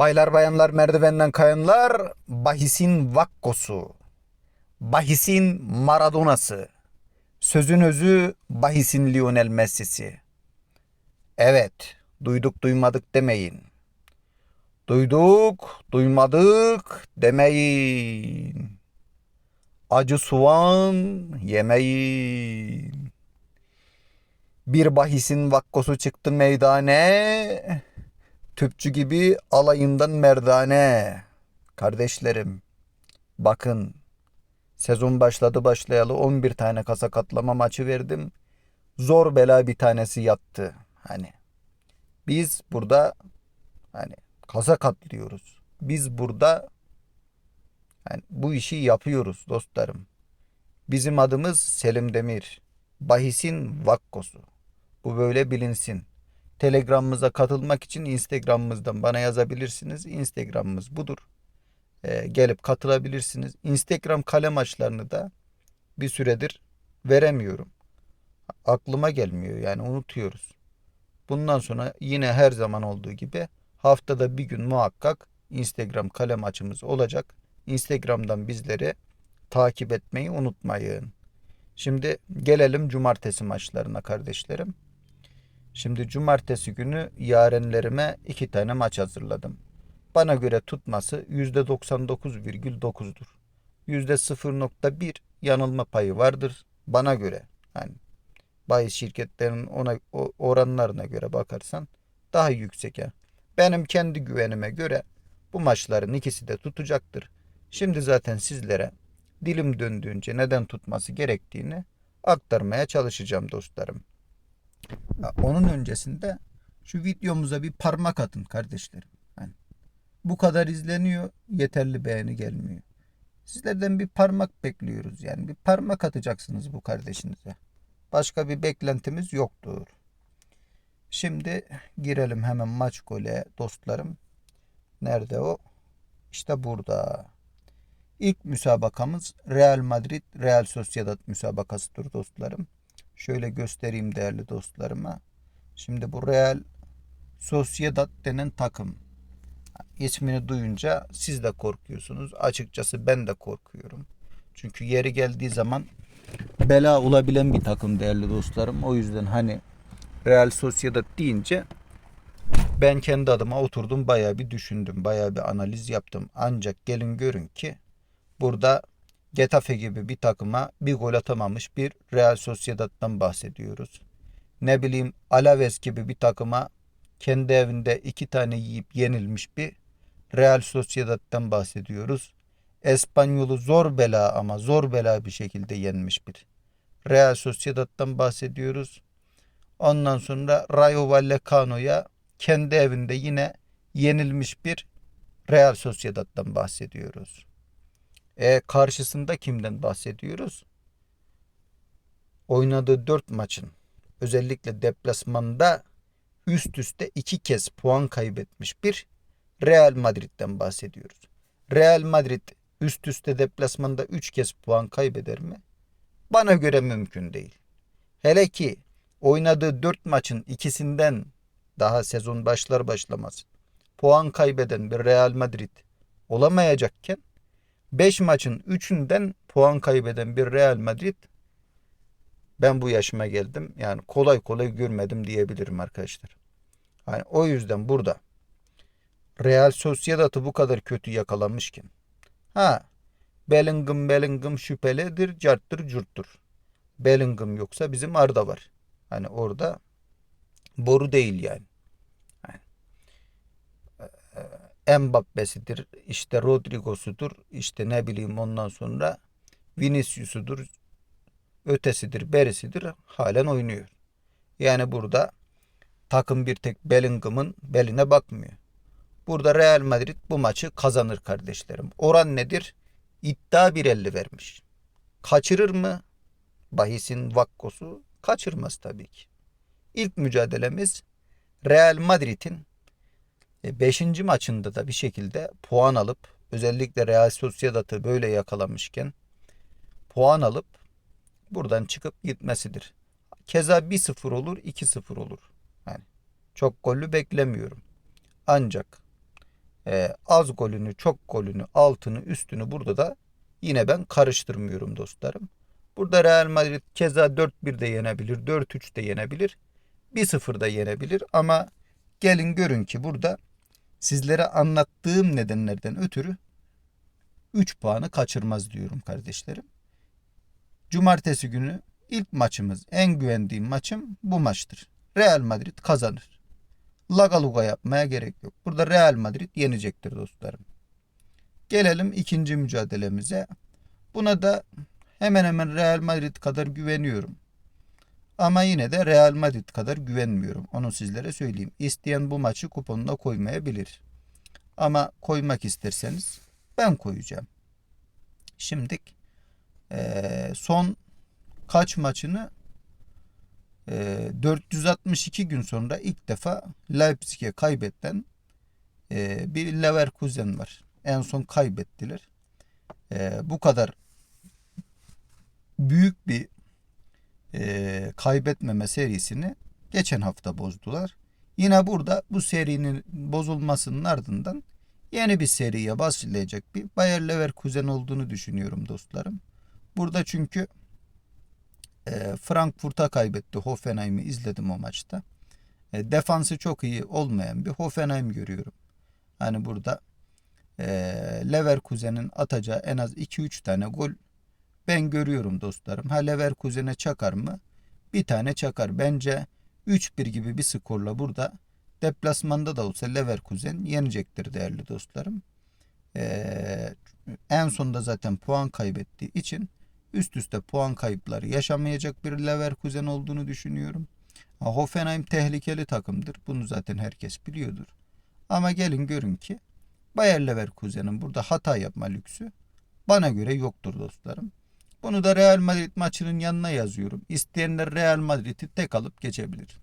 Baylar bayanlar merdivenden kayanlar bahisin vakkosu. Bahisin Maradona'sı. Sözün özü bahisin Lionel Messi'si. Evet, duyduk duymadık demeyin. Duyduk, duymadık demeyin. Acı soğan yemeyin. Bir bahisin vakkosu çıktı meydane. Tüpçü gibi alayından merdane. Kardeşlerim, bakın sezon başladı başlayalı 11 tane kasa katlama maçı verdim. Zor bela bir tanesi yattı. Hani biz burada hani kasa katlıyoruz. Biz burada yani bu işi yapıyoruz dostlarım. Bizim adımız Selim Demir. Bahisin Vakkosu. Bu böyle bilinsin. Telegram'ımıza katılmak için Instagram'ımızdan bana yazabilirsiniz. Instagram'ımız budur. Ee, gelip katılabilirsiniz. Instagram kale maçlarını da bir süredir veremiyorum. Aklıma gelmiyor yani unutuyoruz. Bundan sonra yine her zaman olduğu gibi haftada bir gün muhakkak Instagram kale maçımız olacak. Instagram'dan bizleri takip etmeyi unutmayın. Şimdi gelelim cumartesi maçlarına kardeşlerim. Şimdi cumartesi günü yarenlerime iki tane maç hazırladım. Bana göre tutması %99,9'dur. %0.1 yanılma payı vardır bana göre. Yani bahis şirketlerinin ona oranlarına göre bakarsan daha yüksek ya. Benim kendi güvenime göre bu maçların ikisi de tutacaktır. Şimdi zaten sizlere dilim döndüğünce neden tutması gerektiğini aktarmaya çalışacağım dostlarım. Onun öncesinde şu videomuza bir parmak atın kardeşlerim. Yani bu kadar izleniyor, yeterli beğeni gelmiyor. Sizlerden bir parmak bekliyoruz yani bir parmak atacaksınız bu kardeşinize. Başka bir beklentimiz yoktur. Şimdi girelim hemen maç gole dostlarım. Nerede o? İşte burada. İlk müsabakamız Real Madrid Real Sociedad müsabakasıdır dostlarım. Şöyle göstereyim değerli dostlarıma. Şimdi bu Real Sociedad denen takım. İsmini duyunca siz de korkuyorsunuz. Açıkçası ben de korkuyorum. Çünkü yeri geldiği zaman bela olabilen bir takım değerli dostlarım. O yüzden hani Real Sociedad deyince ben kendi adıma oturdum bayağı bir düşündüm. Bayağı bir analiz yaptım. Ancak gelin görün ki burada Getafe gibi bir takıma bir gol atamamış bir Real Sociedad'dan bahsediyoruz. Ne bileyim Alaves gibi bir takıma kendi evinde iki tane yiyip yenilmiş bir Real Sociedad'dan bahsediyoruz. Espanyol'u zor bela ama zor bela bir şekilde yenmiş bir Real Sociedad'dan bahsediyoruz. Ondan sonra Rayo Vallecano'ya kendi evinde yine yenilmiş bir Real Sociedad'dan bahsediyoruz. E karşısında kimden bahsediyoruz? Oynadığı 4 maçın özellikle deplasmanda üst üste iki kez puan kaybetmiş bir Real Madrid'den bahsediyoruz. Real Madrid üst üste deplasmanda 3 kez puan kaybeder mi? Bana göre mümkün değil. Hele ki oynadığı 4 maçın ikisinden daha sezon başlar başlamaz puan kaybeden bir Real Madrid olamayacakken 5 maçın 3'ünden puan kaybeden bir Real Madrid ben bu yaşıma geldim. Yani kolay kolay görmedim diyebilirim arkadaşlar. Yani o yüzden burada Real Sociedad'ı bu kadar kötü yakalamışken ha Bellingham Bellingham şüphelidir, carttır, curttur. Bellingham yoksa bizim Arda var. Hani orada boru değil yani. Mbappe'sidir, işte Rodrigo'sudur, işte ne bileyim ondan sonra Vinicius'udur, ötesidir, berisidir halen oynuyor. Yani burada takım bir tek Bellingham'ın beline bakmıyor. Burada Real Madrid bu maçı kazanır kardeşlerim. Oran nedir? İddia 1.50 vermiş. Kaçırır mı? Bahisin vakkosu kaçırmaz tabii ki. İlk mücadelemiz Real Madrid'in 5. maçında da bir şekilde puan alıp özellikle Real Sociedad'ı böyle yakalamışken puan alıp buradan çıkıp gitmesidir. Keza 1-0 olur, 2-0 olur. Yani çok gollü beklemiyorum. Ancak Ee, az golünü, çok golünü, altını, üstünü burada da yine ben karıştırmıyorum dostlarım. Burada Real Madrid keza 4-1 de yenebilir, 4-3 de yenebilir, 1-0 da yenebilir ama gelin görün ki burada sizlere anlattığım nedenlerden ötürü 3 puanı kaçırmaz diyorum kardeşlerim. Cumartesi günü ilk maçımız, en güvendiğim maçım bu maçtır. Real Madrid kazanır. Lagaluga yapmaya gerek yok. Burada Real Madrid yenecektir dostlarım. Gelelim ikinci mücadelemize. Buna da hemen hemen Real Madrid kadar güveniyorum. Ama yine de Real Madrid kadar güvenmiyorum. Onu sizlere söyleyeyim. İsteyen bu maçı kuponuna koymayabilir. Ama koymak isterseniz ben koyacağım. Şimdi eee, son kaç maçını eee, 462 gün sonra ilk defa Leipzig'e kaybeden eee, bir Leverkusen var. En son kaybettiler. Eee, bu kadar büyük bir kaybetmeme serisini geçen hafta bozdular. Yine burada bu serinin bozulmasının ardından yeni bir seriye başlayacak bir Bayer Leverkusen olduğunu düşünüyorum dostlarım. Burada çünkü e, Frankfurt'a kaybetti. Hoffenheim'i izledim o maçta. E, defansı çok iyi olmayan bir Hoffenheim görüyorum. Hani burada e, Leverkusen'in atacağı en az 2-3 tane gol ben görüyorum dostlarım. Ha Leverkusen'e çakar mı? Bir tane çakar. Bence 3-1 gibi bir skorla burada deplasmanda da olsa Leverkusen yenecektir değerli dostlarım. Ee, en sonunda zaten puan kaybettiği için üst üste puan kayıpları yaşamayacak bir Leverkusen olduğunu düşünüyorum. Hoffenheim tehlikeli takımdır. Bunu zaten herkes biliyordur. Ama gelin görün ki Bayer Leverkusen'in burada hata yapma lüksü bana göre yoktur dostlarım. Bunu da Real Madrid maçının yanına yazıyorum. İsteyenler Real Madrid'i tek alıp geçebilir.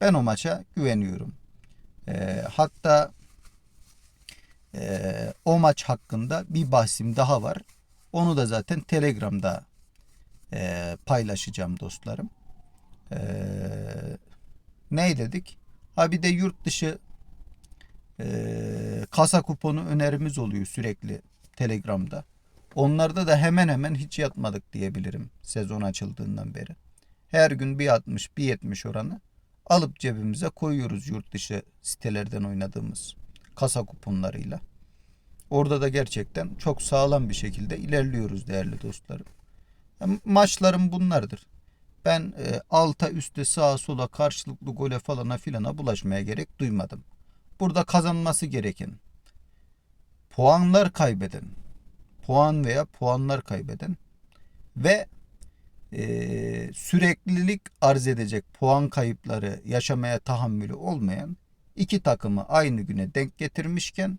Ben o maça güveniyorum. Ee, hatta ee, o maç hakkında bir bahsim daha var. Onu da zaten Telegram'da ee, paylaşacağım dostlarım. Ee, ne dedik? Ha bir de yurt dışı ee, kasa kuponu önerimiz oluyor sürekli Telegram'da. Onlarda da hemen hemen hiç yatmadık diyebilirim sezon açıldığından beri. Her gün bir 60 bir 70 oranı alıp cebimize koyuyoruz yurt dışı sitelerden oynadığımız kasa kuponlarıyla. Orada da gerçekten çok sağlam bir şekilde ilerliyoruz değerli dostlarım. Maçlarım bunlardır. Ben e, alta üste sağa sola karşılıklı gole falana filana bulaşmaya gerek duymadım. Burada kazanması gereken puanlar kaybeden puan veya puanlar kaybeden ve e, süreklilik arz edecek puan kayıpları yaşamaya tahammülü olmayan iki takımı aynı güne denk getirmişken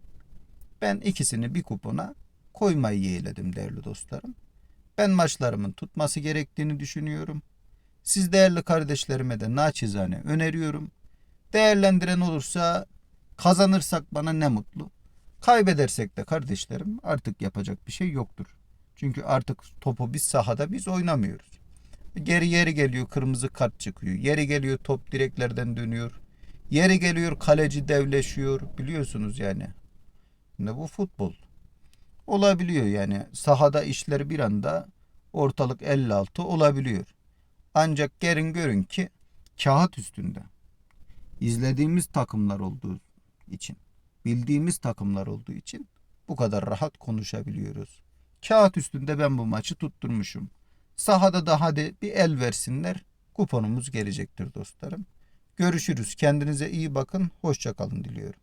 ben ikisini bir kupona koymayı yeğledim değerli dostlarım. Ben maçlarımın tutması gerektiğini düşünüyorum. Siz değerli kardeşlerime de naçizane öneriyorum. Değerlendiren olursa kazanırsak bana ne mutlu. Kaybedersek de kardeşlerim artık yapacak bir şey yoktur. Çünkü artık topu biz sahada biz oynamıyoruz. Geri yeri geliyor kırmızı kart çıkıyor. Yeri geliyor top direklerden dönüyor. Yeri geliyor kaleci devleşiyor. Biliyorsunuz yani. Ne bu futbol. Olabiliyor yani. Sahada işler bir anda ortalık 56 olabiliyor. Ancak gelin görün ki kağıt üstünde izlediğimiz takımlar olduğu için bildiğimiz takımlar olduğu için bu kadar rahat konuşabiliyoruz. Kağıt üstünde ben bu maçı tutturmuşum. Sahada da hadi bir el versinler. Kuponumuz gelecektir dostlarım. Görüşürüz. Kendinize iyi bakın. Hoşça kalın diliyorum.